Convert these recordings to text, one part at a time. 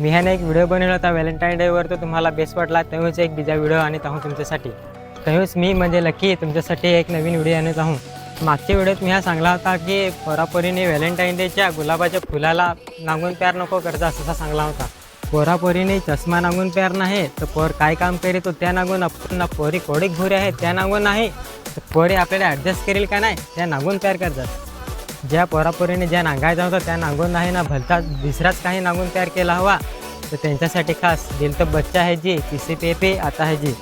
मी ह्याने एक व्हिडिओ बनवला होता व्हॅलेंटाईन डेवर. तो तुम्हाला बेस्ट वाटला तेव्हाच एक बिजा व्हिडिओ आणत आहो तुमच्यासाठी. तेव्हाच मी म्हणजे लकी तुमच्यासाठी एक नवीन व्हिडिओ आणत आहो मागच्या व्हिडिओत मी हा सांगला होता की पोरापोरीने व्हॅलेंटाईन डेच्या गुलाबाच्या फुलाला नांगून प्यार नको करता असा सांगला होता. पोरापोरीने चष्मा नांगून प्यार नाही तर पोर काय काम करीत तो त्या नागून? आपण ना पोरी कोडीक भुरे आहेत त्या नांगून नाही. तर पोरी आपल्याला ॲडजस्ट करेल का नाही त्या नांगून प्यार करतात. ज्या पोरापोरीने ज्या नांगायचा होता त्या नांगून नाही ना भलता दुसराच काही नांगून तयार केला हवा. तर त्यांच्यासाठी खास दिल तर बच्चा आहे जी किसी पे पे आता है जी.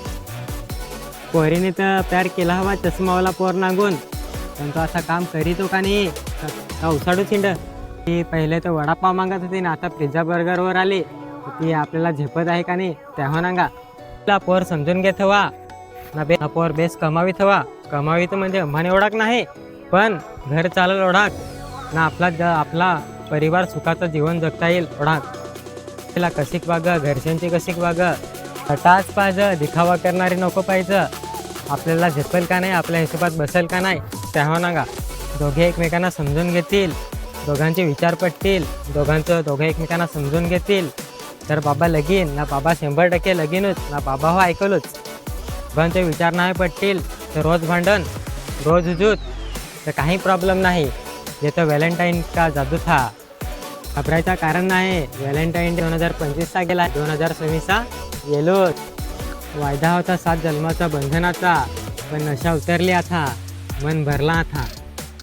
पोरीने तर तयार केला हवा चष्मावाला पोर नांगून. पण तो असा काम करीतो का नाही? का- उसाडू चिंड? ती पहिले तर वडापाव मागत होती ना आता पिझ्झा बर्गरवर आली. ती आपल्याला झेपत आहे का नाही? तेव्हा नांगा तिला पोर समजून घेत हवा. ना बे पोर बेस कमावीत हवा. कमावीत म्हणजे अंबाने ओळख नाही. पण घर चालेल ओढाक. ना आपला ज आपला परिवार सुखाचं जीवन जगता येईल ओढाक. तिला कशीक वाग घरच्यांची कशीक वाग. हटाच पाहिजे दिखावा करणारी नको पाहिजे. आपल्याला झेपेल का नाही आपल्या हिशोबात बसेल का नाही तेव्हा नागा दोघे एकमेकांना समजून घेतील. दोघांचे विचार पटतील. दोघांचं दोघे एकमेकांना समजून घेतील. तर बाबा लगीन ना बाबा शंभर टक्के लगीनच ना बाबा हो ऐकलच. पण ते विचार नाही पटतील तर रोज भांडण रोज उजूत तर काही प्रॉब्लेम नाही. येतं व्हॅलेंटाईन का जादू था. घाबरायचं कारण नाही. व्हॅलेंटाईन दोन हजार पंचवीसचा गेला. दोन हजार सव्वीसचा गेलो वायदा होता सात जन्माचा बंधनाचा. पण नशा उतरली आता. मन भरला आता.